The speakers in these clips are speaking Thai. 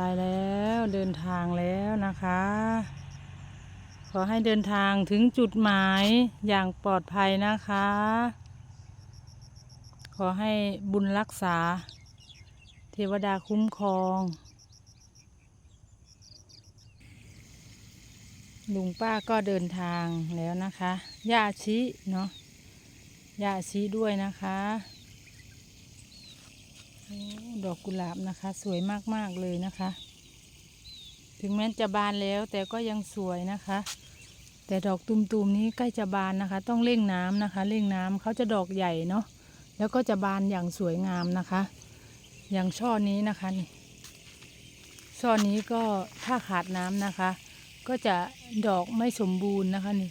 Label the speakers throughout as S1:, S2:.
S1: ไปแล้วเดินทางแล้วนะคะ ขอให้เดินทางถึงจุดหมายอย่างปลอดภัยนะคะ ขอให้บุญรักษา เทวดาคุ้มครองลุงป้าก็เดินทางแล้วนะคะย่าชิเนาะย่าชิด้วยนะคะ ดอกกุหลาบนะคะ สวยมากๆเลยนะคะ ถึงแม้จะบานแล้วแต่ก็ยังสวยนะคะ แต่ดอกตุ่มๆนี้ใกล้จะบานนะคะ ต้องเร่งน้ำนะคะ เร่งน้ำเขาจะดอกใหญ่เนาะแล้วก็จะบานอย่างสวยงามนะคะ อย่างช่อนี้นะคะนี่ช่อนี้ก็ถ้าขาดน้ำนะคะ ก็จะดอกไม่สมบูรณ์นะคะนี่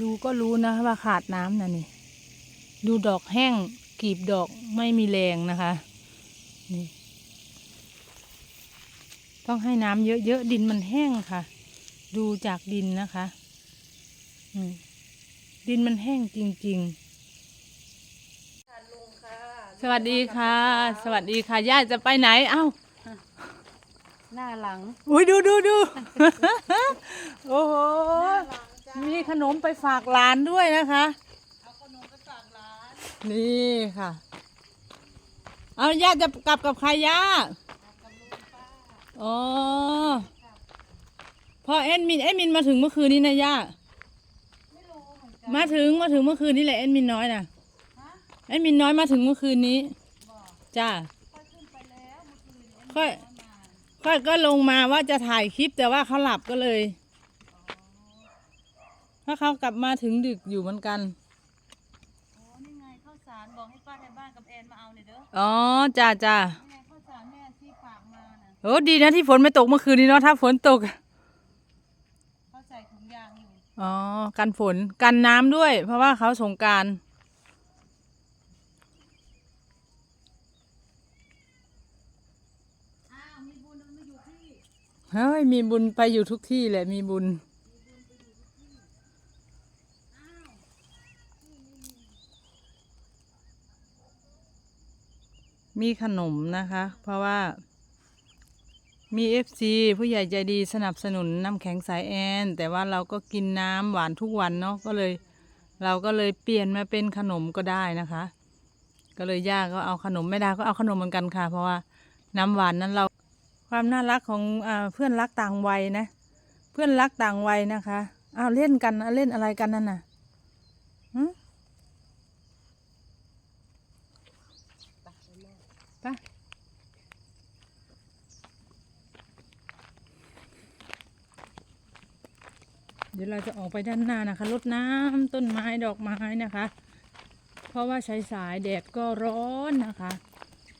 S1: ดูก็รู้นะคะว่าขาดน้ำนะนี่ ดูดอกแห้งกีบดอกไม่มีแรงนะคะ นี่ ต้องให้น้ำเยอะๆดินมันแห้งค่ะ ดูจากดินนะคะอืมดินมันแห้งจริง ๆ สวัสดีค่ะ สวัสดีค่ะย่าจะไปไหนเอ้า
S2: หน้าหลัง
S1: อุ้ยดูดูดู โอ้โห มีขนมไปฝากหลานด้วยนะคะ
S2: เอาขนมไปฝากร้าน
S1: นี่ค่ะ เอาย่าจะกลับกับใครย่า
S2: กับลุงป้า
S1: อ๋อพอเอ็นมินเอ็นมินมาถึงเมื่อคืนนี้นะย่า
S2: ไม่รู้เหมือนกัน
S1: มาถึงมาถึงเมื่อคืนนี้แหละเอ็นมินน้อยนะ
S2: ฮะ
S1: เอ็นมินน้อยมาถึงเมื่อคืนนี้
S2: บอก
S1: จ้า
S2: ค่อยขึ้นไปแล้วเมื่อคืนเอ็ม
S1: ค่อย
S2: มา
S1: ค่อยก็ลงมาว่าจะถ่ายคลิปแต่ว่าเขาหลับก็เลยเพราะเขากลับมาถึงดึกอยู่เหมือนกัน
S2: โอ้นี่ไงข้าวสารบอกให้ป้าในบ้าน กับแอนมาเอาเลยเด้อ
S1: อ๋อจ้าจ้า
S2: นี่ไงข้าวสารแม่ที่ฝากมาน่ะ
S1: โอ้ดีนะที่ฝนไม่ตกเมื่อคืนนี้เนาะถ้าฝนตก
S2: เขาใส่ถุงยางอยู่
S1: อ๋อ กันฝน กันน้ำด้วย เพราะว่าเขาสงกราร
S2: อ้าวมีบุญมันมาอยู่ที่
S1: เฮ้ยมีบุญไปอยู่ทุกที่แหละมีบุญ
S2: อ้าว
S1: มีขนมนะคะ เพราะว่ามีเอฟซีผู้ใหญ่ใจดีสนับสนุนน้ำแข็งสายแอน แต่ว่าเราก็กินน้ำหวานทุกวันเนาะก็เลย เราก็เลยเปลี่ยนมาเป็นขนมก็ได้นะคะ ก็เลยย่าก็เอาขนมไม่ได้ก็เอาขนมเหมือนกันค่ะ เพราะว่าน้ำหวานนั้นเราความน่ารักของอาเพื่อนรักต่างวัยนะ เพื่อนรักต่างวัยนะคะอ้าวเล่นกันเล่นอะไรกันนั่นน่ะหึ เดี๋ยวเราจะออกไปด้านหน้านะคะรดน้ำต้นไม้ดอกไม้นะคะ เพราะว่าสายสายแดดก็ร้อนนะคะ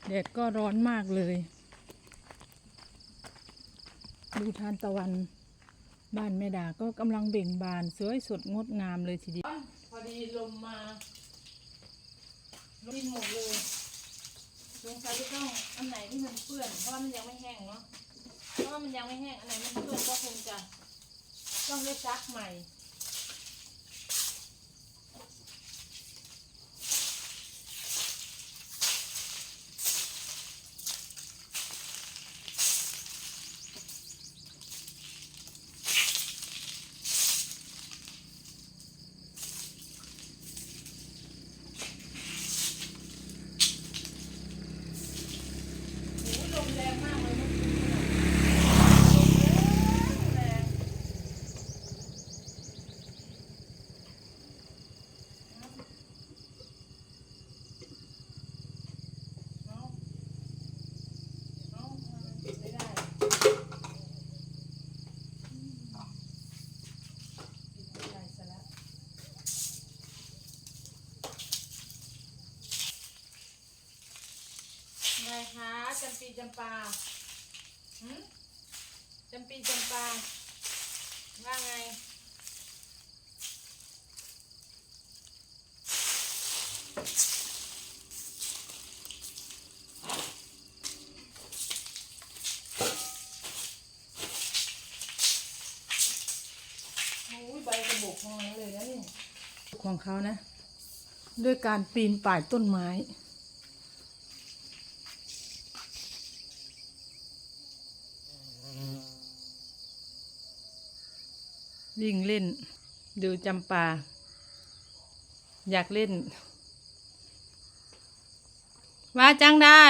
S1: แดดก็ร้อนมากเลย ดูทานตะวันบ้านแม่ดาก็กำลังเบ่งบานสวยสดงดงามเลยทีเดียวพอดีลมมาลมหมดเลยสงสัยจะต้องอันไหนที่มันเปื้อนเพราะว่ามันยังไม่แห้งเนาะเพราะว่ามันยังไม่แห้งอันไหนมันเปื้อนก็คงจะ ต้องได้ซักใหม่ โอ้ยลมแรงมากเลยเมื่อคืนน่ะลมแรงเอาเอาไม่ได้อืมปิดไม่ได้ซะแล้ว ไงคะจำปีจำปาหืมจำปีจำปาว่าไงโอ้ยใบกระบอกของนั้นเลยนะนี่ของเขานะ ด้วยการปีนป่ายต้นไม้ วิ่งเล่น ดูจำปา อยากเล่น ว่าจังได้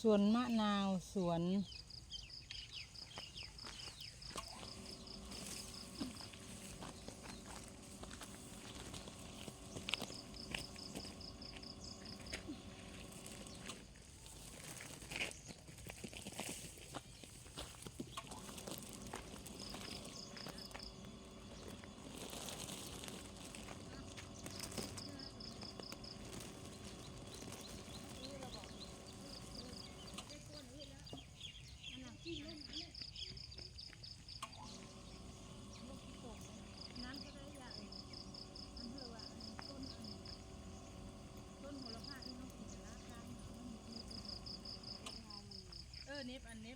S1: สวนมะนาวสวน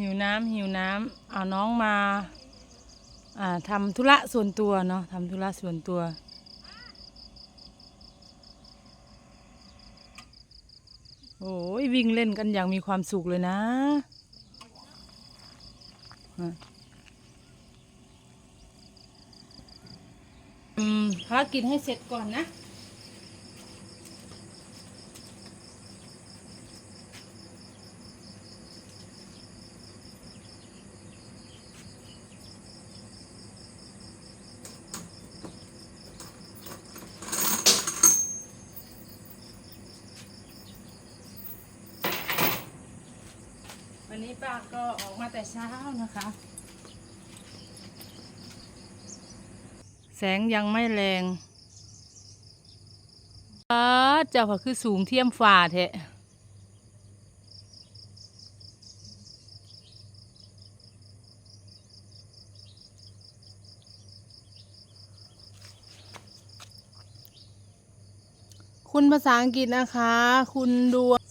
S1: หิวน้ำหิวน้ำเอาน้องมาอ่าทำธุระส่วนตัวเนาะทำธุระส่วนตัว โอ้ยวิ่งเล่นกันอย่างมีความสุขเลยนะอะอืมภารกิจให้เสร็จก่อนนะ วันนี้ป้าก็ออกมาแต่เช้านะคะ แสงยังไม่แรงอ้าเจ้าก็คือสูงเทียมฝ่าแทะคุณภาษาอังกฤษนะคะ คุณดวง